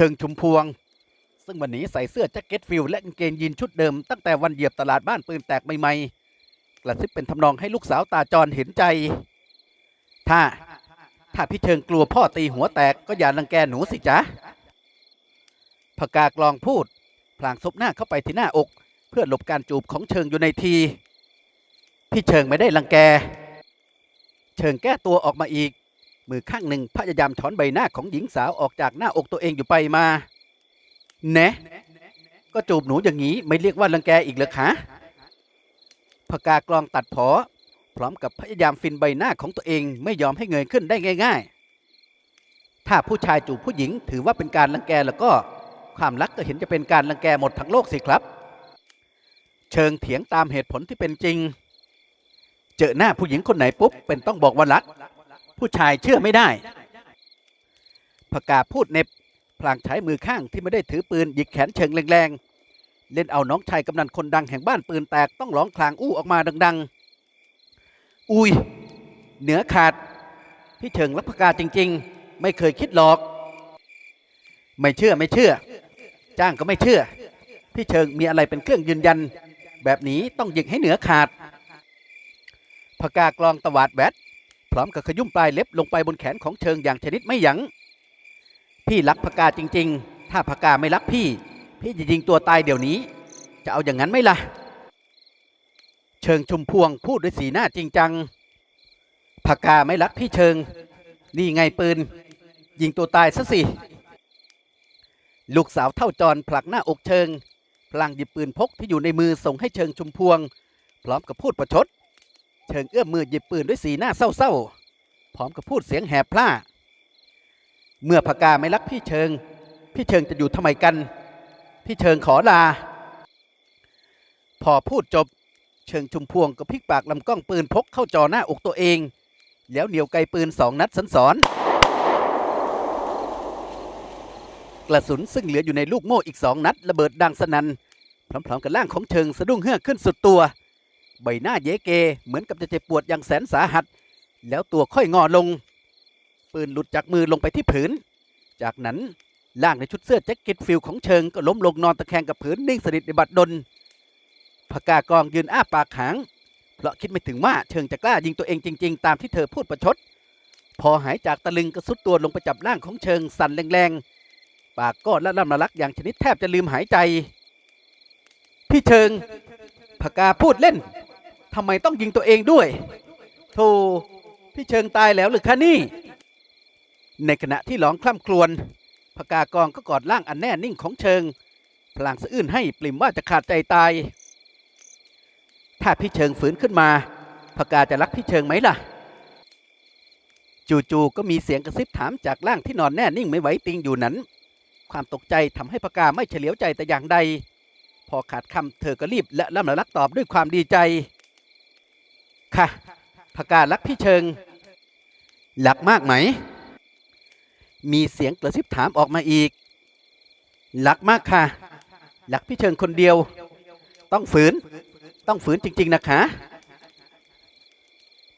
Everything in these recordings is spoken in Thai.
เชิงชุมพวง ซึ่งวันนี้ใส่เสื้อแจ็คเก็ตฟิลและกางเกงยีนชุดเดิมตั้งแต่วันเหยียบตลาดบ้านปืนแตกใหม่ๆกระซิบเป็นทำนองให้ลูกสาวตาจรเห็นใจ ถ้า ถ้าพี่เชิงกลัวพ่อตีหัวแตกก็อย่ารังแกหนูสิจ๊ะพกากลองพูด พลางซบหน้าเข้าไปที่หน้าอก เพื่อหลบการจูบของเชิงอยู่ในที พี่เชิงไม่ได้รังแก เชิงแก้ตัวออกมาอีก มือข้างหนึ่งพยายามถอนใบหน้าของหญิงสาวออกจากหน้าอกตัวเองอยู่ไปมาแนะก็จูบหนูอย่างนี้ไม่เรียกว่ารังแกอีกเหรอคะพกากลองตัดผอพร้อมกับพยายามฟินใบหน้าของตัวเองไม่ยอมให้เงยขึ้นได้ง่าย ๆ ถ้าผู้ชายจูบผู้หญิงถือว่าเป็นการรังแกแล้วก็ความรักก็เห็นจะเป็นการรังแกหมดทั้งโลกสิครับ เชิงเถียงตามเหตุผลที่เป็นจริง เจอหน้าผู้หญิงคนไหนปุ๊บเป็นต้องบอกว่ารัก ผู้ชายเชื่อไม่ได้พกาพูดเน็บพลางใช้มือข้างที่ไม่ได้ถือปืนหยิกแขนเชิงแรงๆ เล่นเอาน้องชายกำนันคนดังแห่งบ้านปืนแตกต้องร้องคลางอู้ออกมาดัง ๆ อุ้ย เหนือขาด พี่เชิงรับพกาจริง ๆ ไม่เคยคิดหรอก ไม่เชื่อไม่เชื่อ จ้างก็ไม่เชื่อ พี่เชิงมีอะไรเป็นเครื่องยืนยัน แบบนี้ต้องหยิกให้เหนือขาดพกากลองตวาดแบด พร้อมกับขยุ่มปลายเล็บลงไปบนแขนของเชิงอย่างชนิดไม่ยัง้งพี่รักพกาจริง ๆ ถ้าพกาไม่รักพี่ พี่จะยิงตัวตายเดี๋ยวนี้ จะเอาอย่างนั้นไหมล่ะ เชิงชุมพวงพูดด้วยสีหน้าจริงจังพกาไม่รักพี่เชิง นี่ไงปืน ยิงตัวตายซะสิ ลูกสาวเท่าจรผลักหน้าอกเชิงพลางหยิบปืนพกที่อยู่ในมือส่งให้เชิงชุมพวง พร้อมกับพูดประชด เชิงเอื้อมมือหยิบปืนด้วยสีหน้าเศร้าๆ พร้อมกับพูดเสียงแหบพร่า เมื่อพกาไม่รักพี่เชิง พี่เชิงจะอยู่ทำไมกัน พี่เชิงขอลา พอพูดจบ เชิงชุมพวงก็พลิกปากลำกล้องปืนพกเข้าจอหน้าอกตัวเอง แล้วเหนียวไกปืนสองนัดสันสอนกระสุนซึ่งเหลืออยู่ในลูกโม่อีกสองนัดระเบิดดังสนัน่นพร้อมๆกับร่างของเชิงสะดุ้งเฮือกขึ้นสุดตัว ใบหน้าเยเกเหมือนกับจะเจ็บปวดอย่างแสนสาหัส แล้วตัวค่อยงอลง ปืนหลุดจากมือลงไปที่ผืน จากนั้นร่างในชุดเสื้อแจ็คเก็ตฟิลของเชิงก็ล้มลงนอนตะแคงกับผืนนิ่งสนิทในบัดดลพกากองยืนอ้าปากหาง เพราะคิดไม่ถึงว่าเชิงจะกล้ายิงตัวเองจริง ๆ ตามที่เธอพูดประชด พอหายจากตะลึงก็สุดตัวลงไปจับร่างของเชิงสั่นแรงๆ ปากก็ละล่ำละลักอย่างชนิดแทบจะลืมหายใจ พี่เชิงพกาพูดเล่น ทำไมต้องยิงตัวเองด้วยโธ่พี่เชิงตายแล้วหรือคะนี่ ในขณะที่ร้องคล่ำครวญพกากองก็กอดร่างอันแน่นิ่งของเชิง พลางสะอื้นให้ปลิ่มว่าจะขาดใจตาย ถ้าพี่เชิงฝืนขึ้นมาพกาจะรักพี่เชิงไหมล่ะ จู่ๆก็มีเสียงกระซิบถามจากร่างที่นอนแน่นิ่งไม่ไหวติงอยู่นั้น ความตกใจทำให้พกาไม่เฉลียวใจแต่อย่างใด พอขาดคำเธอก็รีบและล่ำละลักตอบด้วยความดีใจ ค่ะพการักพี่เชิงรักมากไหม มีเสียงกระซิบถามออกมาอีกรักมากค่ะรักพี่เชิงคนเดียว ต้องฝืน ต้องฝืนจริง ๆ นะคะ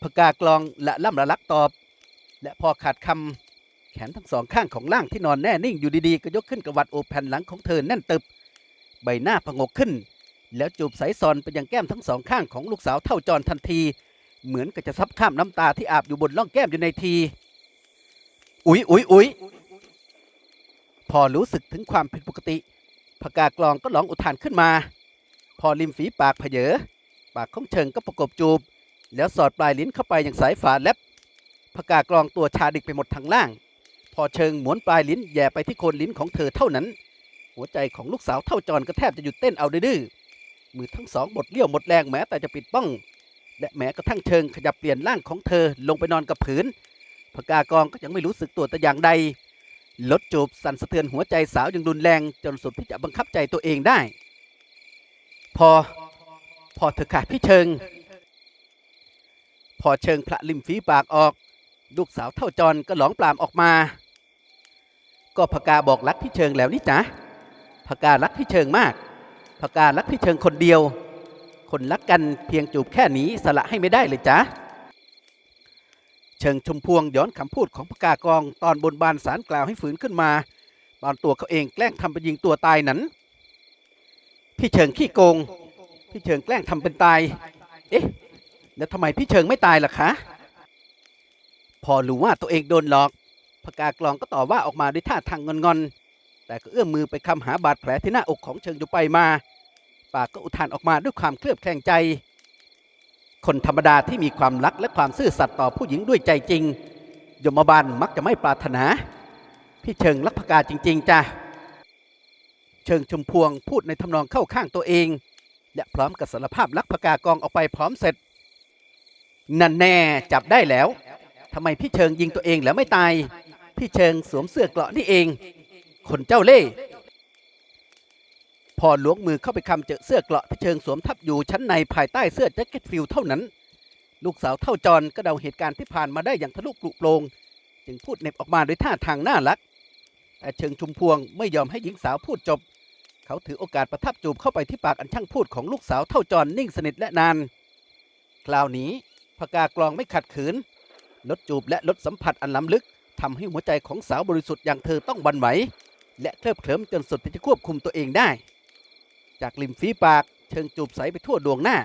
พกากลองละล่ำละลักตอบ และพอขาดคำแขนทั้งสองข้างของร่างที่นอนแน่นิ่งอยู่ดีๆ ก็ยกขึ้นกวัดโอแผ่นหลังของเธอแน่นตึบ ใบหน้าผงกขึ้น แล้วจูบสายซอนไปยังแก้มทั้งสองข้างของลูกสาวเท่าจรทันที เหมือนกับจะซับข้ามน้ำตาที่อาบอยู่บนร่องแก้มอยู่ในที อุ๊ยอุ๊ยอุ๊ยพอรู้สึกถึงความผิดปกติพกากลองก็ร้องอุทานขึ้นมา พอริมฝีปากเผยปากของเชิงก็ประกบจูบ แล้วสอดปลายลิ้นเข้าไปอย่างสายฝาแลบพกากลองตัวชาดิกไปหมดทางล่าง พอเชิงหมุนปลายลิ้นแย่ไปที่โคนลิ้นของเธอเท่านั้น หัวใจของลูกสาวเท่าจรก็แทบจะหยุดเต้นเอาดื้อ มือทั้งสองหมดเลี้ยวหมดแรงแม้แต่จะปิดป้อง และแม้กระทั่งเชิงขยับเปลี่ยนร่างของเธอลงไปนอนกับผืนพกากองก็ยังไม่รู้สึกตัวแต่อย่างใดลดจูบสั่นสะเทือนหัวใจสาวอย่างรุนแรงจนสุดที่จะบังคับใจตัวเองได้ พอ พอเธอขาดพี่เชิง พอเชิงพระริมฝีปากออก ลูกสาวเท่าจรก็หลองปลามออกมา ก็พกาบอกรักพี่เชิงแล้วนี่จ๊ะพการักพี่เชิงมาก พการักพี่เชิงคนเดียว คนรักกันเพียงจูบแค่นี้สละให้ไม่ได้เลยจ๊ะเชิงชมพวงย้อนคำพูดของพกากองตอนบนบานสารกล่าวให้ฝืนขึ้นมา ตอนตัวเขาเองแกล้งทำเป็นยิงตัวตายนั้น พี่เชิงขี้โกง พี่เชิงแกล้งทำเป็นตาย เอ๊ะแล้วทำไมพี่เชิงไม่ตายล่ะคะพอรู้ว่าตัวเองโดนหลอกพกากลองก็ต่อว่าออกมาด้วยท่าทางงอนๆ แต่ก็เอื้อมมือไปคำหาบาดแผลที่หน้าอกของเชิงอยู่ไปมาปากก็อุทานออกมาด้วยความเคลือบแคลงใจ คนธรรมดาที่มีความรักและความซื่อสัตย์ต่อผู้หญิงด้วยใจจริง ยมบาลมักจะไม่ปรารถนา พี่เชิงรักพกาจริง ๆจ้ะเชิงชมพวงพูดในทำนองเข้าข้างตัวเอง และพร้อมกับสารภาพลักพกากองออกไปพร้อมเสร็จ นั่นแน่จับได้แล้วทำไมพี่เชิงยิงตัวเองแล้วไม่ตาย พี่เชิงสวมเสื้อเกราะนี่เอง คนเจ้าเล่ห์พอล้วงมือเข้าไปคำเจอเสื้อเกราะทเชิงสวมทับอยู่ชั้นในภายใต้เสื้อแจ็คเก็ตฟิลเท่านั้น ลูกสาวเท่าจรก็เดาเหตุการณ์ที่ผ่านมาได้อย่างทะลุปลุโปรงจึงพูดเน็บออกมาด้วยท่าทางน่ารัก แต่เชิงชุมพวงไม่ยอมให้หญิงสาวพูดจบ เขาถือโอกาสประทับจูบเข้าไปที่ปากอันช่างพูดของลูกสาวเท่าจรนิ่งสนิทและนาน คราวนี้พกากลองไม่ขัดขืน ลดจูบและลดสัมผัสอันล้ำลึกทำให้หัวใจของสาวบริสุทธิ์อย่างเธอต้องบันไหว และเคลิบเคลิ้มจนสุดที่จะควบคุมตัวเองได้ จากริมฝีปากเชิงจูบใสไปทั่วดวงหน้า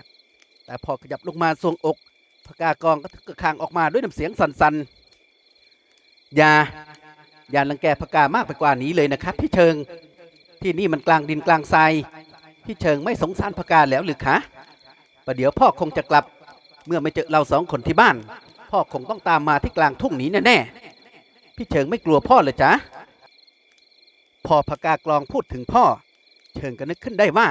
แต่พอขยับลงมาทรวงอกพกากองก็ถึกคางออกมาด้วยน้ำเสียงสั่นๆ อย่า อย่ารังแกพกามากไปกว่านี้เลยนะครับ พี่เชิง ที่นี่มันกลางดินกลางทราย พี่เชิงไม่สงสารพกาแล้วหรือคะประเดี๋ยวพ่อคงจะกลับ เมื่อไม่เจอเราสองคนที่บ้าน พ่อคงต้องตามมาที่กลางทุ่งนี้แน่ๆ พี่เชิงไม่กลัวพ่อเลยจ๊ะ พอพกากลองพูดถึงพ่อ เชิงก็นึกขึ้นได้ว่า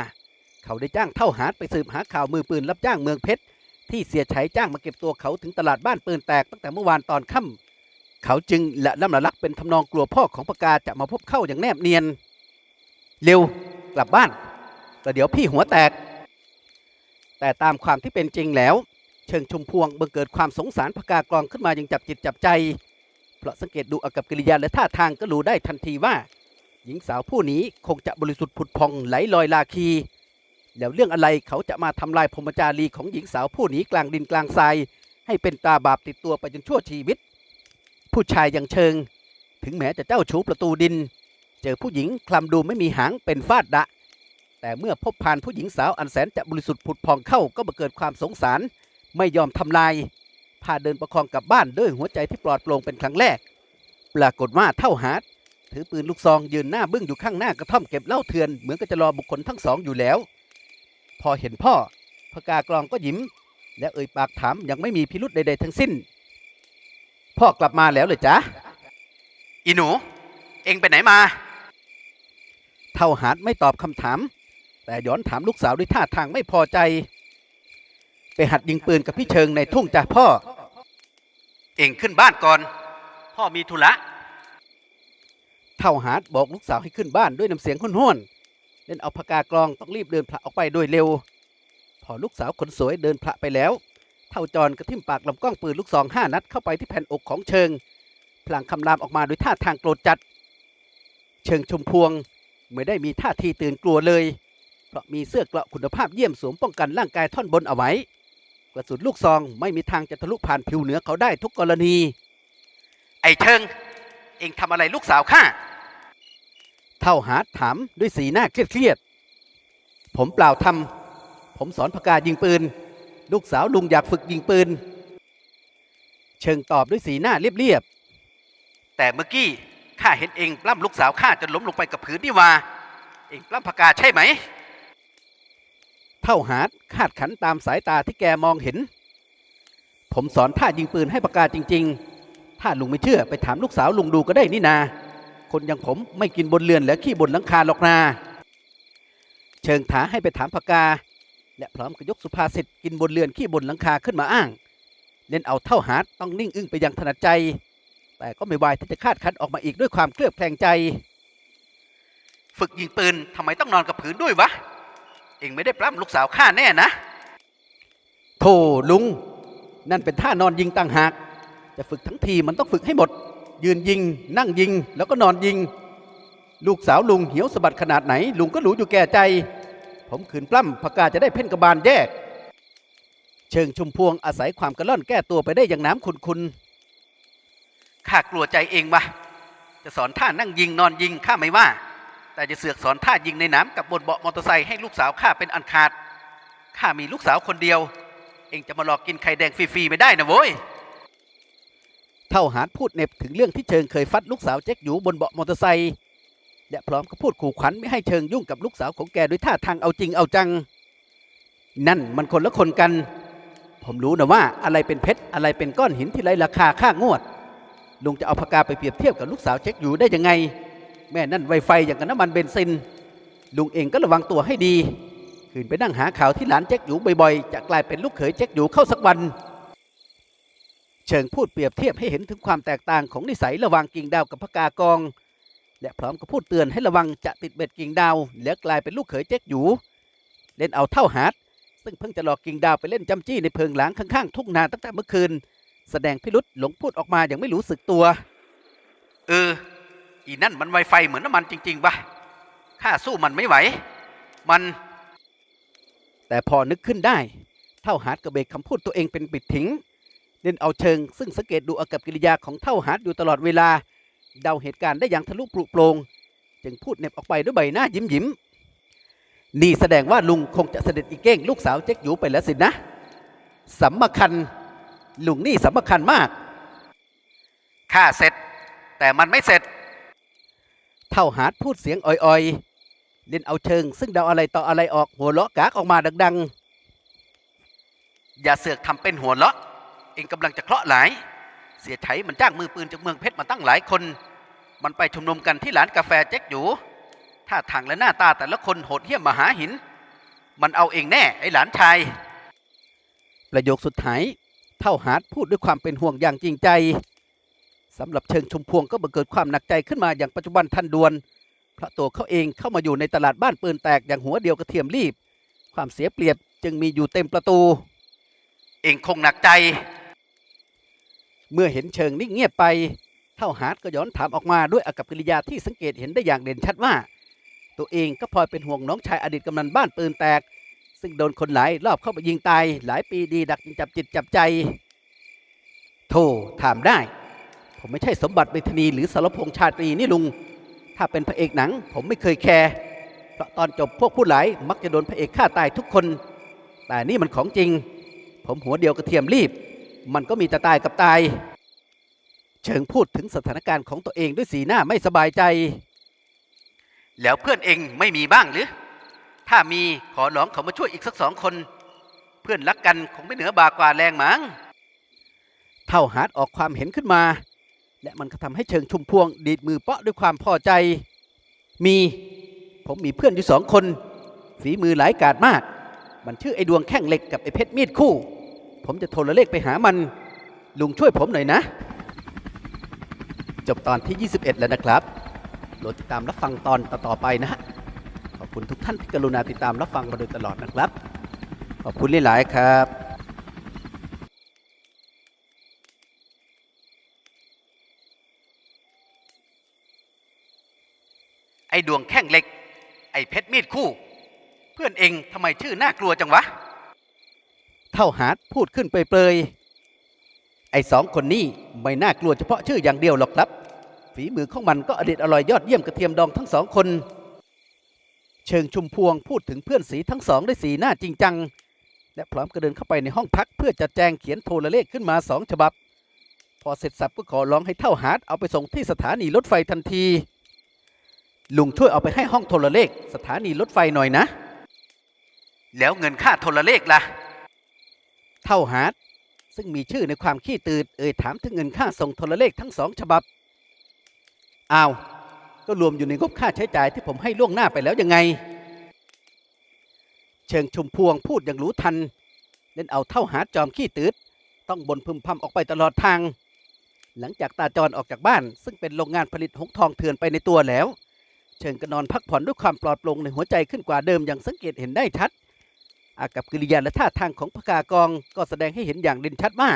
เขาได้จ้างเท่าหาดไปสืบหาข่าวมือปืนรับจ้างเมืองเพชรที่เสียชัยจ้างมาเก็บตัวเขาถึงตลาดบ้านปืนแตกตั้งแต่เมื่อวานตอนค่ำเขาจึงละล่ำละลักเป็นทำนองกลัวพ่อของพกาจะมาพบเข้าอย่างแนบเนียน เร็วกลับบ้านแต่เดี๋ยวพี่หัวแตก แต่ตามความที่เป็นจริงแล้ว เชิงชุมพวงบังเกิดความสงสารพกากรองขึ้นมาอย่างจับจิตจับใจ เพราะสังเกตดูอากับกิริยาและท่าทางก็รู้ได้ทันทีว่า หญิงสาวผู้นี้คงจะบริสุทธิ์ผุดพองไหลลอยลาคี แล้วเรื่องอะไรเขาจะมาทำลายพรหมจารีของหญิงสาวผู้นี้กลางดินกลางทราย ให้เป็นตาบาปติดตัวไปจนชั่วชีวิต ผู้ชายอย่างเชิง ถึงแม้จะเจ้าชู้ประตูดิน เจอผู้หญิงคลำดูไม่มีหางเป็นฟาดดะ แต่เมื่อพบผ่านผู้หญิงสาวอันแสนจะบริสุทธิ์ผุดพองเข้าก็บังเกิดความสงสาร ไม่ยอมทำลาย พาเดินประคองกลับบ้านด้วยหัวใจที่ปลอดโปร่งเป็นครั้งแรก ปรากฏว่าเท่าหาด ถือปืนลูกซองยืนหน้าบึ้งอยู่ข้างหน้ากระท่อมเก็บเหล้าเถื่อนเหมือนกับจะรอบุคคลทั้งสองอยู่แล้ว พอเห็นพ่อพกากลองก็ยิ้ม และเอ่ยปากถามยังไม่มีพิรุษใดๆทั้งสิ้น พ่อกลับมาแล้วเลยจ๊ะอีหนู เอ็งไปไหนมา เท่าหาดไม่ตอบคำถาม แต่ย้อนถามลูกสาวด้วยท่าทางไม่พอใจ ไปหัดยิงปืนกับพี่เชิงในทุ่งจ้ะพ่อ เอ็งขึ้นบ้านก่อน พ่อมีธุระ เท่าหาดบอกลูกสาวให้ขึ้นบ้านด้วยน้ำเสียงห้วนๆเล่นเอาพกากลองต้องรีบเดินพละออกไปโดยเร็ว พอลูกสาวคนสวยเดินพละไปแล้ว เท่าจรกระทิ่มปากลำกล้องปืนลูกซองห้านัดเข้าไปที่แผ่นอกของเชิง พลางคำรามออกมาด้วยท่าทางโกรธจัด เชิงชมพวงไม่ได้มีท่าทีตื่นกลัวเลย เพราะมีเสื้อเกราะคุณภาพเยี่ยมสวมป้องกันร่างกายท่อนบนเอาไว้ กระสุนลูกซองไม่มีทางจะทะลุผ่านผิวเหนือเขาได้ทุกกรณี ไอ้เชิง เอ็งทำอะไรลูกสาวข้า เท่าหาดถามด้วยสีหน้าเครียดๆผมเปล่าทำผมสอนพกายิงปืน ลูกสาวลุงอยากฝึกยิงปืน เชิงตอบด้วยสีหน้าเรียบๆ แต่เมื่อกี้ข้าเห็นเองปล้ำลูกสาวข้าจนล้มลงไปกับพื้นนี่ว่า เองปล้ำพกาใช่ไหม เท่าหาดคาดขันตามสายตาที่แกมองเห็น ผมสอนท่ายิงปืนให้พกาจริง ๆ ถ้าลุงไม่เชื่อไปถามลูกสาวลุงดูก็ได้นี่นา คนอย่างผมไม่กินบนเรือนและขี้บนหลังคาหรอกนาเชิงถาให้ไปถามพกา และพร้อมกับยกสุภาษิตกินบนเรือนขี้บนหลังคาขึ้นมาอ้าง เล่นเอาเท่าหาดต้องนิ่งอึ้งไปอย่างถนัดใจ แต่ก็ไม่วายที่จะคาดคันออกมาอีกด้วยความเคลือบแคลงใจ ฝึกยิงปืนทำไมต้องนอนกับผืนด้วยวะ เองไม่ได้ปล้ำลูกสาวข้าแน่นะ โธ่ลุง นั่นเป็นท่านอนยิงต่างหาก จะฝึกทั้งทีมันต้องฝึกให้หมด ยืนยิง นั่งยิง แล้วก็นอนยิง ลูกสาวลุงเหี่ยวสะบัดขนาดไหน ลุงก็รู้อยู่แก่ใจ ผมขืนปล้ำพกาจะได้เพ่นกระบาลแยก เชิงชุมพวงอาศัยความกระล่อนแก้ตัวไปได้อย่างน้ำคุณคุณข้ากลัวใจเองวะจะสอนท่านั่งยิงนอนยิงข้าไม่ว่า แต่จะเสือกสอนท่ายิงในน้ำกับบนเบาะมอเตอร์ไซค์ให้ลูกสาวข้าเป็นอันขาดข้ามีลูกสาวคนเดียว เองจะมาหลอกกินไข่แดงฟรีๆไม่ได้นะโว้ย เท่าหารพูดเน็บถึงเรื่องที่เชิงเคยฟัดลูกสาวเจ๊กอยู่บนเบาะมอเตอร์ไซค์และพร้อมกับพูดขู่ขวัญไม่ให้เชิงยุ่งกับลูกสาวของแกด้วยท่าทางเอาจริงเอาจัง นั่นมันคนละคนกัน ผมรู้นะว่าอะไรเป็นเพชรอะไรเป็นก้อนหินที่ไร้ราคาค่างวดลุงจะเอาปากกาไปเปรียบเทียบกับลูกสาวเจ๊กอยู่ได้ยังไง แม่นั่นไวไฟอย่างกับน้ำมันเบนซิน ลุงเองก็ระวังตัวให้ดี คืนไปนั่งหาข่าวที่หลานเจ๊กอยู่บ่อยๆ จะกลายเป็นลูกเขยเจ๊กอยู่เข้าสักวัน เชิงพูดเปรียบเทียบให้เห็นถึงความแตกต่างของนิสัยระหว่างกิ่งดาวกับพกากอง และพร้อมกับพูดเตือนให้ระวังจะติดเบ็ดกิ่งดาวแล้วกลายเป็นลูกเขยเจ๊กอยู่เล่นเอาเท่าหาดซึ่งเพิ่งจะหลอกกิ่งดาวไปเล่นจำจี้ในเพิงหลังข้างๆทุ่งนาตั้งแต่เมื่อคืน แสดงพิรุษหลงพูดออกมาอย่างไม่รู้สึกตัว เออ อีนั่นมันไวไฟเหมือนน้ำมันจริงๆปะข้าสู้มันไม่ไหว มัน แต่พอนึกขึ้นได้ เท่าหาดกระเบกคำพูดตัวเองเป็นปิดทิ้ง เล่นเอาเชิง ซึ่งสังเกตดูอากับกิริยาของเท่าหาดอยู่ตลอดเวลา เดาเหตุการณ์ได้อย่างทะลุปลุโปรงจึงพูดเน็บออกไปด้วยใบหน้ายิ้มยิ้มนี่แสดงว่าลุงคงจะเสด็จอีเก้งลูกสาวเจ๊กอยู่ไปแล้วสินะสำคัญลุงนี่สำคัญมากข้าเสร็จ แต่มันไม่เสร็จ เท่าหาดพูดเสียงอ่อยๆ เล่นเอาเชิง ซึ่งเดาอะไรต่ออะไรออกหัวเราะกากออกมาดัง ๆ อย่าเสือกทำเป็นหัวเราะ เองกำลังจะเคราะห์หลาย เสียไถมันจ้างมือปืนจากเมืองเพชรมาตั้งหลายคน มันไปชุมนุมกันที่ร้านกาแฟเจ๊กอยู่ท่าทางและหน้าตาแต่ละคนโหดเหี้ยมมหาหิน มันเอาเองแน่ไอ้หลานชาย ประโยคสุดท้ายเท่าหาดพูดด้วยความเป็นห่วงอย่างจริงใจสำหรับเชิงชุมพวงก็บังเกิดความหนักใจขึ้นมาอย่างปัจจุบันทันด่วน เพราะตัวเขาเองเข้ามาอยู่ในตลาดบ้านปืนแตกอย่างหัวเดียวกระเทียมรีบ ความเสียเปรียบจึงมีอยู่เต็มประตู เองคงหนักใจ เมื่อเห็นเชิงนิ่งเงียบไปเท่าหาดก็ย้อนถามออกมาด้วยอากับกิริยาที่สังเกตเห็นได้อย่างเด่นชัดว่า ตัวเองก็พลอยเป็นห่วงน้องชายอดีตกำนันบ้านปืนแตก ซึ่งโดนคนหลายรอบเข้าไปยิงตาย หลายปีดีดักจับจิตจับใจโธ่ถามได้ ผมไม่ใช่สมบัติเมธนีหรือสารพงษ์ชาตรีนี่ลุง ถ้าเป็นพระเอกหนัง ผมไม่เคยแคร์เพราะตอนจบพวกผู้หลายมักจะโดนพระเอกฆ่าตายทุกคน แต่นี่มันของจริง ผมหัวเดียวกระเทียมรีบ มันก็มีแต่ตายกับตายเชิงพูดถึงสถานการณ์ของตัวเองด้วยสีหน้าไม่สบายใจ แล้วเพื่อนเองไม่มีบ้างหรือ ถ้ามีขอร้องเขามาช่วยอีกสักสองคน เพื่อนรักกันคงไม่เหนือบากว่าแรงมั้งเท่าหาดออกความเห็นขึ้นมา และมันก็ทำให้เชิงชุมพวง ดีดมือเปาะด้วยความพอใจ มีผมมีเพื่อนอยู่สองคน ฝีมือหลายกาจมาก มันชื่อไอ้ดวงแข้งเหล็กกับไอ้เพชรมีดคู่ ผมจะโทรเลขไปหามัน ลุงช่วยผมหน่อยนะ จบตอนที่ 21 แล้วนะครับโปรดติดตามรับฟังตอนต่อๆไปนะฮะขอบคุณทุกท่านที่กรุณาติดตามรับฟังมาโดยตลอดนะครับ ขอบคุณหลายๆครับไอ้ดวงแข้งเหล็ก ไอ้เพชรมีดคู่ เพื่อนเองทำไมชื่อน่ากลัวจังวะ เท่าหาดพูดขึ้นเปรยๆ ไอ้สองคนนี้ไม่น่ากลัวเฉพาะชื่ออย่างเดียวหรอกครับ ฝีมือของมันก็อเด็ดอร่อยยอดเยี่ยมกระเทียมดองทั้งสองคน เชิงชุมพวงพูดถึงเพื่อนสีทั้งสองด้วยสีหน้าจริงจัง และพร้อมกระเดินเข้าไปในห้องพักเพื่อจัดแจงเขียนโทรเลขขึ้นมาสองฉบับ พอเสร็จสับก็ขอร้องให้เท่าหาดเอาไปส่งที่สถานีรถไฟทันที ลุงช่วยเอาไปให้ห้องโทรเลข สถานีรถไฟหน่อยนะ แล้วเงินค่าโทรเลขล่ะ เท่าหาดซึ่งมีชื่อในความขี้ตืดเอ่ยถามถึงเงินค่าส่งโทรเลขทั้งสองฉบับอ้าวก็รวมอยู่ในงบค่าใช้จ่ายที่ผมให้ล่วงหน้าไปแล้วยังไง เชิงชุมพวงพูดอย่างรู้ทัน เล่นเอาเท่าหาจอมขี้ตืด ต้องบนพึมพำออกไปตลอดทาง หลังจากตาจรออกจากบ้าน ซึ่งเป็นโรงงานผลิตหงทองเถื่อนไปในตัวแล้ว เชิงก็นอนพักผ่อนด้วยความปลอดโปร่งในหัวใจขึ้นกว่าเดิมอย่างสังเกตเห็นได้ชัด อากับกิริยาและท่าทางของพกากองก็แสดงให้เห็นอย่างเด่นชัดว่า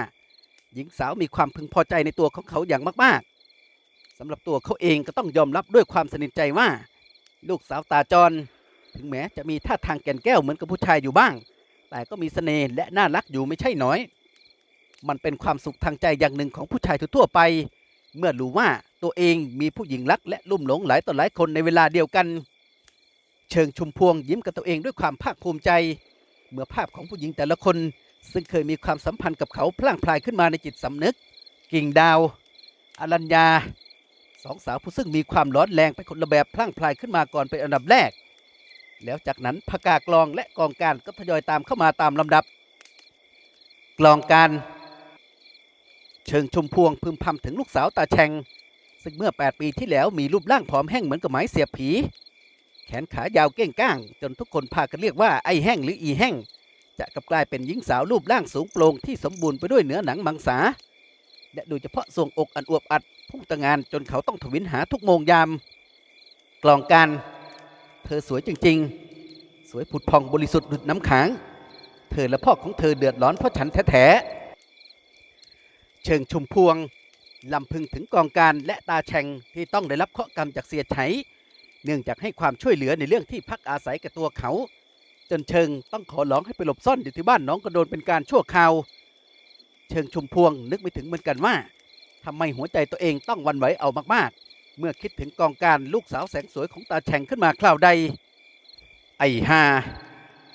หญิงสาวมีความพึงพอใจในตัวของเขาอย่างมากๆสำหรับตัวเขาเองก็ต้องยอมรับด้วยความสนิทใจว่า ลูกสาวตาจร ถึงแม้จะมีท่าทางแก่นแก้วเหมือนกับผู้ชายอยู่บ้าง แต่ก็มีเสน่ห์และน่ารักอยู่ไม่ใช่น้อย มันเป็นความสุขทางใจอย่างหนึ่งของผู้ชายทั่วไป เมื่อรู้ว่าตัวเองมีผู้หญิงรักและลุ่มหลงหลายต่อหลายคนในเวลาเดียวกัน เชิงชุมพวงยิ้มกับตัวเองด้วยความภาคภูมิใจ เมื่อภาพของผู้หญิงแต่ละคนซึ่งเคยมีความสัมพันธ์กับเขาพล่างพลายขึ้นมาในจิตสำนึก กิ่งดาว อรัญญาสองสาวผู้ซึ่งมีความร้อนแรงไปคนละแบบพล่างพลายขึ้นมาก่อนเป็นอันดับแรก แล้วจากนั้นพกากลองและกองการก็ทยอยตามเข้ามาตามลำดับ กลองการเชิงชมพวงพึมพำถึงลูกสาวตาแฉงซึ่งเมื่อ 8 ปีที่แล้วมีรูปร่างผอมแห้งเหมือนกับไม้เสียบผี แขนขายาวเก้งก้าง จนทุกคนพากันเรียกว่าไอแห้งหรืออีแห้ง จะกลับกลายเป็นหญิงสาวรูปร่างสูงโปร่งที่สมบูรณ์ไปด้วยเนื้อหนังมังสา และโดยเฉพาะทรวงอกอันอวบอัดพุ่งตะงานจนเขาต้องทวินหาทุกโมงยาม กลองการ เธอสวยจริง ๆ สวยผุดพองบริสุทธิ์ดุดน้ำค้างเธอและพ่อของเธอเดือดร้อนเพราะฉันแท้ๆเชิงชุมพวงลำพึงถึงกองการและตาแฉงที่ต้องได้รับเคราะห์กรรมจากเสียไฉ เนื่องจากให้ความช่วยเหลือในเรื่องที่พักอาศัยกับตัวเขา จนเชิงต้องขอร้องให้ไปหลบซ่อนอยู่ที่บ้านน้องกระโดนเป็นการชั่วคราว เชิงชุมพวงนึกไม่ถึงเหมือนกันว่าทำไมหัวใจตัวเองต้องวันไหวเอามากๆ เมื่อคิดถึงกองการลูกสาวแสนสวยของตาแฉงขึ้นมาคราวใด ไอ้ฮา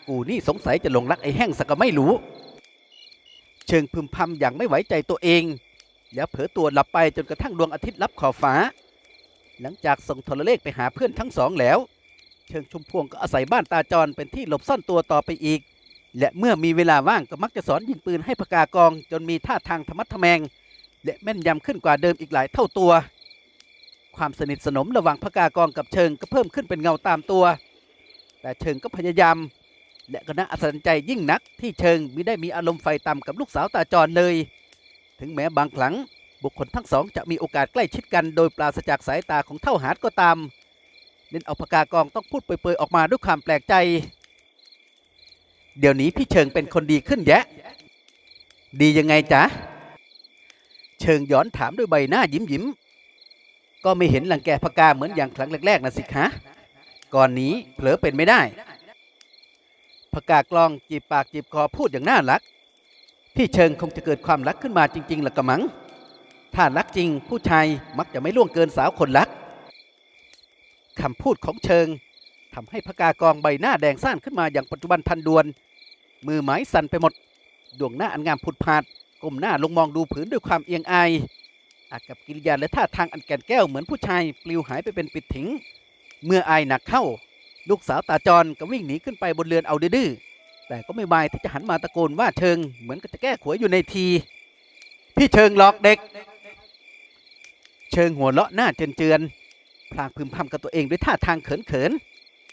กูนี่สงสัยจะหลงรักไอ้แห้งสักก็ไม่รู้ เชิงพึมพำอย่างไม่ไหวใจตัวเอง แล้วเผลอตัวหลับไปจนกระทั่งดวงอาทิตย์ลับขอบฟ้า หลังจากส่งโทรเลขไปหาเพื่อนทั้งสองแล้ว เชิงชุมพวงก็อาศัยบ้านตาจรเป็นที่หลบซ่อนตัวต่อไปอีก และเมื่อมีเวลาว่างก็มักจะสอนยิงปืนให้พกากอง จนมีท่าทางธรรมัดทแมง และแม่นยำขึ้นกว่าเดิมอีกหลายเท่าตัว ความสนิทสนมระหว่างพกากองกับเชิงก็เพิ่มขึ้นเป็นเงาตามตัว แต่เชิงก็พยายามและก็น่าอัศจรรย์ใจยิ่งนักที่เชิงมิได้มีอารมณ์ไฟต่ำกับลูกสาวตาจรเลย ถึงแม้บางครั้ง บุคคลทั้งสองจะมีโอกาสใกล้ชิดกันโดยปราศจากสายตาของเท่าหาดก็ตาม เน้นเอาพกากองต้องพูดเปยๆออกมาด้วยความแปลกใจ เดี๋ยวนี้พี่เชิงเป็นคนดีขึ้นแยะ ดียังไงจ๊ะ เชิงย้อนถามด้วยใบหน้ายิ้มยิ้มๆก็ไม่เห็นหลังแกพกาเหมือนอย่างครั้งแรกๆนะสิคะ ก่อนนี้เผลอเป็นไม่ได้พกากลองจีบปากจีบคอพูดอย่างน่ารัก พี่เชิงคงจะเกิดความรักขึ้นมาจริงๆละกะมัง ถ้ารักจริงผู้ชายมักจะไม่ล่วงเกินสาวคนรักคำพูดของเชิงทำให้พกากองใบหน้าแดงซ่านขึ้นมาอย่างปัจจุบันทันด่วน มือไม้สั่นไปหมด ดวงหน้าอันงามผุดผาดก้มหน้าลงมองดูผืนด้วยความเอียงอายอากับกิริยาและท่าทางอันแก่นแก้วเหมือนผู้ชายปลิวหายไปเป็นปิดถิง เมื่ออายหนักเข้า ลูกสาวตาจรก็วิ่งหนีขึ้นไปบนเรือนเอาดื้อแต่ก็ไม่บายที่จะหันมาตะโกนว่าเชิงเหมือนกับจะแก้ขวยอยู่ในที พี่เชิงหลอกเด็ก เชิงหัวเราะหน้าเจือนพลางพึมพำกับตัวเองด้วยท่าทางเขิน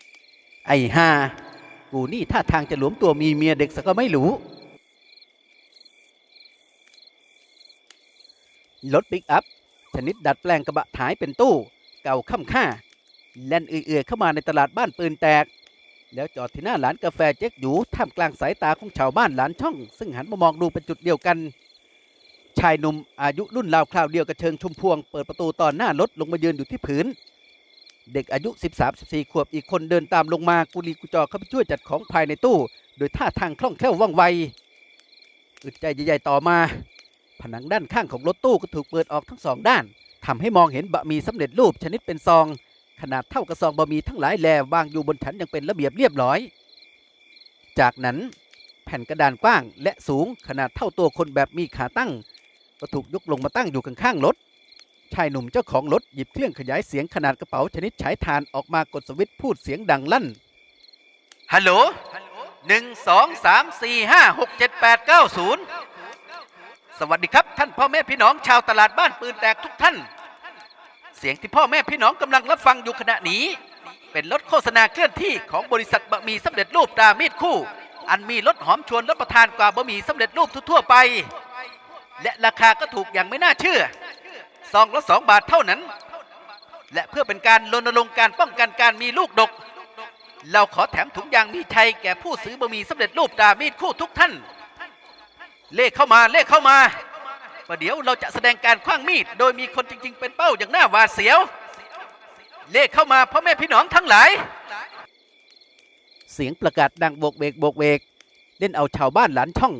ๆไอ้ห่ากูนี่ท่าทางจะหลวมตัวมีเมียเด็กสักก็ไม่รู้รถปิกอัพ ชนิดดัดแปลงกระบะถ่ายเป็นตู้ เก่าค่ำค่า แล่นเอื่อยๆเข้ามาในตลาดบ้านปืนแตก แล้วจอดที่หน้าร้านกาแฟเจ๊กหยูท่ามกลางสายตาของชาวบ้านหลานช่อง ซึ่งหันมามองดูเป็นจุดเดียวกัน ชายหนุ่มอายุรุ่นราวคราวเดียวกับเชิงชุมพวง เปิดประตูตอนหน้ารถลงมายืนอยู่ที่ผืน เด็กอายุ 13-14 ขวบอีกคนเดินตามลงมากุลีกุจอเข้าไปช่วยจัดของภายในตู้ โดยท่าทางคล่องแคล่วว่องไวอึดใจใหญ่ๆต่อมา ผนังด้านข้างของรถตู้ก็ถูกเปิดออกทั้งสองด้านทำให้มองเห็นบะหมี่สำเร็จรูปชนิดเป็นซอง ขนาดเท่ากับซองบะหมี่ทั้งหลายแลวางอยู่บนชั้นอย่างเป็นระเบียบเรียบร้อย จากนั้นแผ่นกระดานกว้างและสูงขนาดเท่าตัวคนแบบมีขาตั้ง ก็ถูกยกลงมาตั้งอยู่ข้างๆรถ ชายหนุ่มเจ้าของรถหยิบเครื่องขยายเสียงขนาดกระเป๋าชนิดฉายทานออกมากดสวิตช์พูดเสียงดังลั่น ฮัลโหลหนึ่งสองสามสี่ห้าหกเจ็ดแปดเก้าศูนย์สวัสดีครับท่านพ่อแม่พี่น้องชาวตลาดบ้านปืนแตกทุกท่าน เสียงที่พ่อแม่พี่น้องกำลังรับฟังอยู่ขณะนี้ เป็นรถโฆษณาเคลื่อนที่ของบริษัทบะหมี่สำเร็จรูปตรามีดคู่ อันมีรสหอมชวนรับประทานกว่าบะหมี่สำเร็จรูปทั่วไป และราคาก็ถูกอย่างไม่น่าเชื่อซองละสองบาทเท่านั้น และเพื่อเป็นการรณรงค์การป้องกันการมีลูกดก เราขอแถมถุงยางมีชัยแก่ผู้ซื้อบะหมี่สำเร็จรูปตรามีดคู่ทุกท่าน เลขเข้ามาเลขเข้ามาประเดี๋ยวเราจะแสดงการคว้างมีด โดยมีคนจริง ๆ เป็นเป้าอย่างหน่าหวาดเสียว เลขเข้ามาพ่อแม่พี่น้องทั้งหลาย เสียงประกาศดังโบกเบกโบกเบกเล่นเอาชาวบ้านหลานช่อง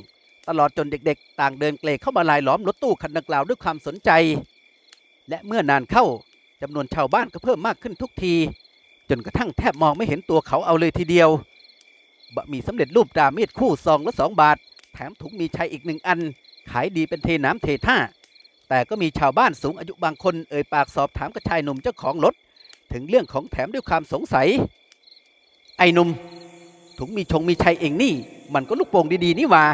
ตลอดจนเด็กๆ ต่างเดินเกลเข้ามาลายล้อมรถตู้คันดังกล่าวด้วยความสนใจ และเมื่อนานเข้าจำนวนชาวบ้านก็เพิ่มมากขึ้นทุกที จนกระทั่งแทบมองไม่เห็นตัวเขาเอาเลยทีเดียวบะหมี่สำเร็จรูปดามีดคู่ซองละสองบาท แถมถุงมีชัยอีกหนึ่งอัน ขายดีเป็นเทน้ำเทท่า แต่ก็มีชาวบ้านสูงอายุบางคนเอ่ยปากสอบถามกับชายหนุ่มเจ้าของรถถึงเรื่องของแถมด้วยความสงสัย ไอ้หนุ่มถุงมีชงมีชัยเองนี่ มันก็ลูกโป่งดีๆนี่ว่า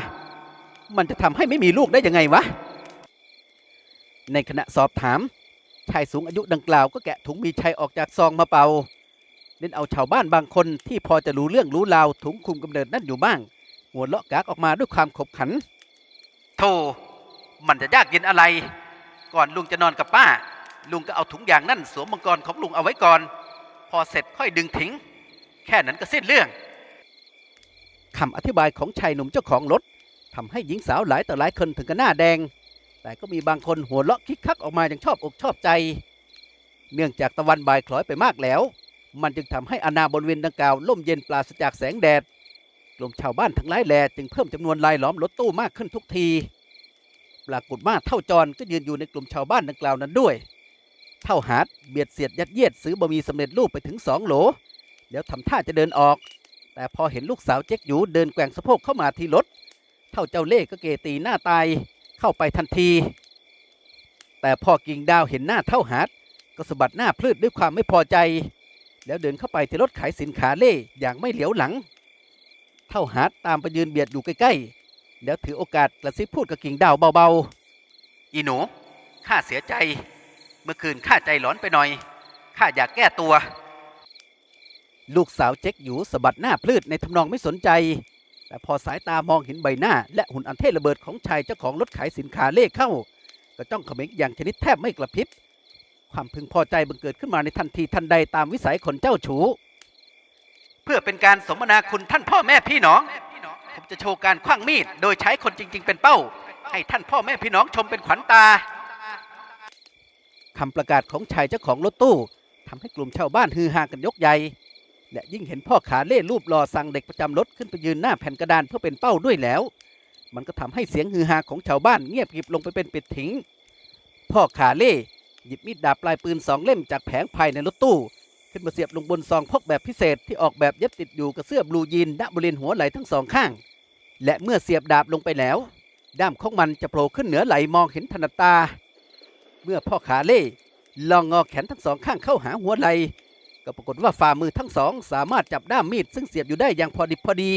มันจะทำให้ไม่มีลูกได้ยังไงวะ ในขณะสอบถาม ชายสูงอายุดังกล่าวก็แกะถุงมีชัยออกจากซองมาเป่าเล่นเอาชาวบ้านบางคนที่พอจะรู้เรื่องรู้ราวถุงคุมกำเนิดนั่นอยู่บ้าง หัวเราะกากออกมาด้วยความขบขัน โธ่มันจะยากเย็นอะไร ก่อนลุงจะนอนกับป้า ลุงก็เอาถุงยางนั่นสวมมังกรของลุงเอาไว้ก่อน พอเสร็จค่อยดึงทิ้ง แค่นั้นก็สิ้นเรื่องคำอธิบายของชายหนุ่มเจ้าของรถ ทำให้หญิงสาวหลายต่อหลายคนถึงกับหน้าแดง แต่ก็มีบางคนหัวเราะคิกคักออกมาอย่างชอบอกชอบใจ เนื่องจากตะวันบ่ายคล้อยไปมากแล้ว มันจึงทำให้อาณาบริเวณดังกล่าวล่มเย็นปราศจากแสงแดด กลุ่มชาวบ้านทั้งหลายแหล่จึงเพิ่มจำนวนลายล้อมรถตู้มากขึ้นทุกที ปรากฏว่าเท่าจรก็ยืนอยู่ในกลุ่มชาวบ้านดังกล่าวนั้นด้วย เท่าหาดเบียดเสียดยัดเยียดซื้อบะหมี่สำเร็จรูปไปถึงสองโหลเดี๋ยวทำท่าจะเดินออก แต่พอเห็นลูกสาวเจ๊กหยูเดินแกว่งสะโพกเข้ามาที่รถ ท่าเจ้าเล่ห์ก็เกตีหน้าตายเข้าไปทันที แต่พอกิ่งดาวเห็นหน้าเท่าหาดก็สะบัดหน้าพลืดด้วยความไม่พอใจ แล้วเดินเข้าไปที่รถขายสินค้าเล่อย่างไม่เหลียวหลัง เท่าหาดตามไปยืนเบียดอยู่ใกล้ๆ แล้วถือโอกาสกระซิบพูดกับกิ่งดาวเบาๆ อีหนูข้าเสียใจ เมื่อคืนข้าใจร้อนไปหน่อยข้าอยากแก้ตัว ลูกสาวเจ๊กอยู่สะบัดหน้าพลืดในทำนองไม่สนใจ แต่พอสายตามองเห็นใบหน้า และหุ่นอันเท่ระเบิดของชายเจ้าของรถขายสินค้าเล่เข้า ก็จ้องเขม็งอย่างชนิดแทบไม่กระพริบ ความพึงพอใจบังเกิดขึ้นมาในทันทีทันใดตามวิสัยคนเจ้าชู้ เพื่อเป็นการสมนาคุณท่านพ่อแม่พี่น้อง ผมจะโชว์การคว้างมีด โดยใช้คนจริง ๆ เป็นเป้า ให้ท่านพ่อแม่พี่น้องชมเป็นขวัญตาคำประกาศของชายเจ้าของรถตู้ทำให้กลุ่มชาวบ้านฮือฮากันยกใหญ่ และยิ่งเห็นพ่อขาเล่รูปหล่อสั่งเด็กประจำรถขึ้นไปยืนหน้าแผ่นกระดานเพื่อเป็นเป้าด้วยแล้ว มันก็ทำให้เสียงฮือฮาของชาวบ้านเงียบกริบลงไปเป็นปิดถิงพ่อขาเล่หยิบมีดดาบปลายปืนสองเล่มจากแผงภายในรถตู้ ขึ้นมาเสียบลงบนซองพกแบบพิเศษที่ออกแบบเย็บติดอยู่กับเสื้อบลูยีนณบริเวณหัวไหล่ทั้งสองข้าง และเมื่อเสียบดาบลงไปแล้ว ด้ามของมันจะโผล่ขึ้นเหนือไหล่มองเห็นถนัดตา เมื่อพ่อขาเล่ลองงอแขนทั้งสองข้างเข้าหาหัวไหล่ ก็ปรากฏว่าฝ่ามือทั้งสอง สามารถจับด้ามมีด ซึ่งเสียบอยู่ได้อย่างพอดิบพอดี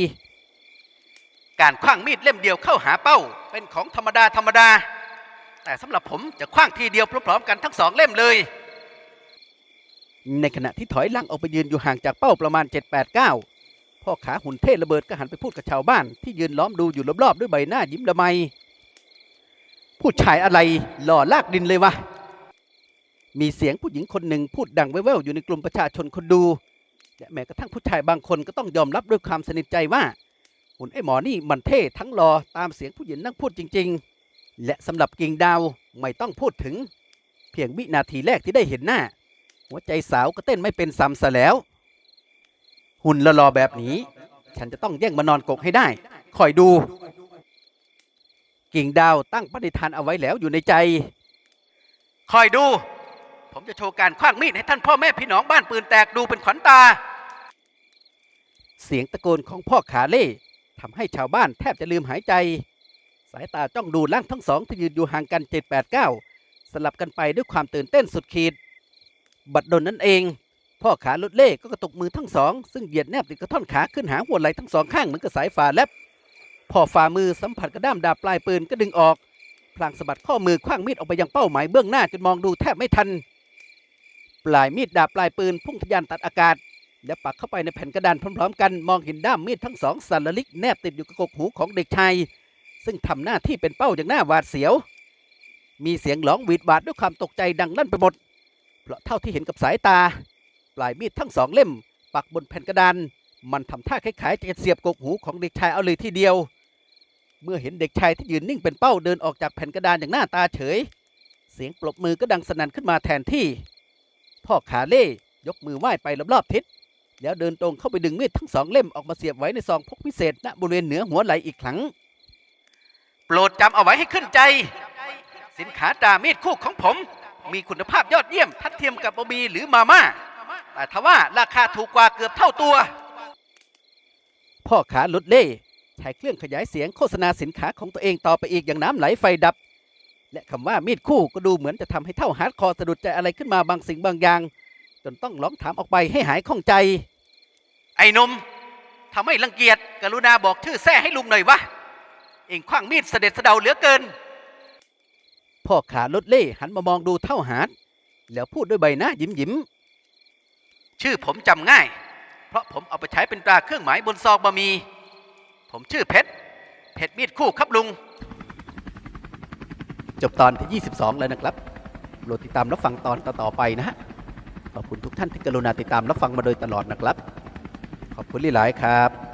การคว้างมีดเล่มเดียวเข้าหาเป้า เป็นของธรรมดาธรรมดา แต่สำหรับผมจะคว้างทีเดียวพร้อมๆกันทั้งสองเล่มเลย ในขณะที่ถอยหลังออกไปยืนอยู่ห่างจากเป้าประมาณ 7-8-9 พ่อขาหุ่นเท่ระเบิดก็หันไปพูดกับชาวบ้าน ที่ยืนล้อมดูอยู่รอบๆด้วยใบหน้ายิ้มละไมผู้ชายอะไรหล่อลากดินเลยวะ มีเสียงผู้หญิงคนหนึ่งพูดดังแว่วๆอยู่ในกลุ่มประชาชนคนดู และแม้กระทั่งผู้ชายบางคนก็ต้องยอมรับด้วยความสนิทใจว่าหุ่นไอ้หมอนี่มันเท่ทั้งหล่อตามเสียงผู้หญิงนั่งพูดจริง ๆ และสำหรับกิ่งดาวไม่ต้องพูดถึง เพียงวินาทีแรกที่ได้เห็นหน้า หัวใจสาวก็เต้นไม่เป็นซ้ำซะแล้ว หุ่นละลอแบบนี้ ฉันจะต้องแย่งมานอนกกให้ได้ คอยดู กิ่งดาวตั้งปณิธานเอาไว้แล้วอยู่ในใจ คอยดู ผมจะโชว์การคว้างมีดให้ท่านพ่อแม่พี่น้องบ้านปืนแตกดูเป็นขวัญตา เสียงตะโกนของพ่อขาเล่ทำให้ชาวบ้านแทบจะลืมหายใจ สายตาจ้องดูร่างทั้งสองที่ยืนอยู่ห่างกัน7 8 9สลับกันไปด้วยความตื่นเต้นสุดขีด บัดดลนั่นเอง พ่อขาลดเล่ก็กระตุกมือทั้งสอง ซึ่งเหยียดแนบติดกระท่อนขาขึ้นหาหัวไหล่ทั้งสองข้างเหมือนกับสายฝาแลบพอฝ่ามือสัมผัสกระด้ามดาบปลายปืนก็ดึงออกพลางสะบัดข้อมือคว้างมีดออกไปยังเป้าหมายเบื้องหน้าจนมองดูแทบไม่ทัน ปลายมีดดาบปลายปืนพุ่งทะยานตัดอากาศ และปักเข้าไปในแผ่นกระดานพร้อมๆ กันมองเห็นด้ามมีดทั้งสองสันละลิกแนบติดอยู่กับกกหูของเด็กชายซึ่งทำหน้าที่เป็นเป้าอย่างหน้าหวาดเสียว มีเสียงหลองหวีดหวาดด้วยความตกใจดังลั่นไปหมด เพราะเท่าที่เห็นกับสายตา ปลายมีดทั้งสองเล่ม ปักบนแผ่นกระดาน มันทำท่าคล้ายๆจะเสียบกกหูของเด็กชายเอาเลยทีเดียว เมื่อเห็นเด็กชายที่ยืนนิ่งเป็นเป้าเดินออกจากแผ่นกระดานอย่างหน้าตาเฉย เสียงปรบมือก็ดังสนั่นขึ้นมาแทนที่ พ่อขาเล่ยกมือไหว้ไปรอบๆทิศ แล้วเดินตรงเข้าไปดึงมีดทั้งสองเล่มออกมาเสียบไว้ในซองพกพิเศษณบริเวณเหนือหัวไหล่อีกครั้ง โปรดจำเอาไว้ให้ขึ้นใจ สินค้าตรามีดคู่ของผม มีคุณภาพยอดเยี่ยมทัดเทียมกับบะหมี่หรือมาม่าแต่ทว่าราคาถูกกว่าเกือบเท่าตัว พ่อค้ารถเล่ใช้เครื่องขยายเสียงโฆษณาสินค้าของตัวเองต่อไปอีกอย่างน้ำไหลไฟดับ และคำว่ามีดคู่ก็ดูเหมือนจะทำให้เท่าฮาร์ดคอร์สะดุดใจอะไรขึ้นมาบางสิ่งบางอย่าง จนต้องร้องถามออกไปให้หายข้องใจ ไอ้หนมทำให้รังเกียจกรุณาบอกชื่อแท้ให้ลุงหน่อยวะเองคว้างมีดเสด็จเสะเดาเหลือเกิน พ่อขารถเล่หันมามองดูเท่าหาดแล้วพูดด้วยใบหน้ายิ้มยิ้มๆชื่อผมจำง่าย เพราะผมเอาไปใช้เป็นตราเครื่องหมายบนซองบะหมี่ผมชื่อเพชรเพชรมีดคู่ครับลุง จบตอนที่ 22 แล้วนะครับโปรดติดตามรับฟังตอนต่อๆไปนะฮะ ขอบคุณทุกท่านที่กรุณาติดตามรับฟังมาโดยตลอดนะครับ ขอบคุณหลายๆครับ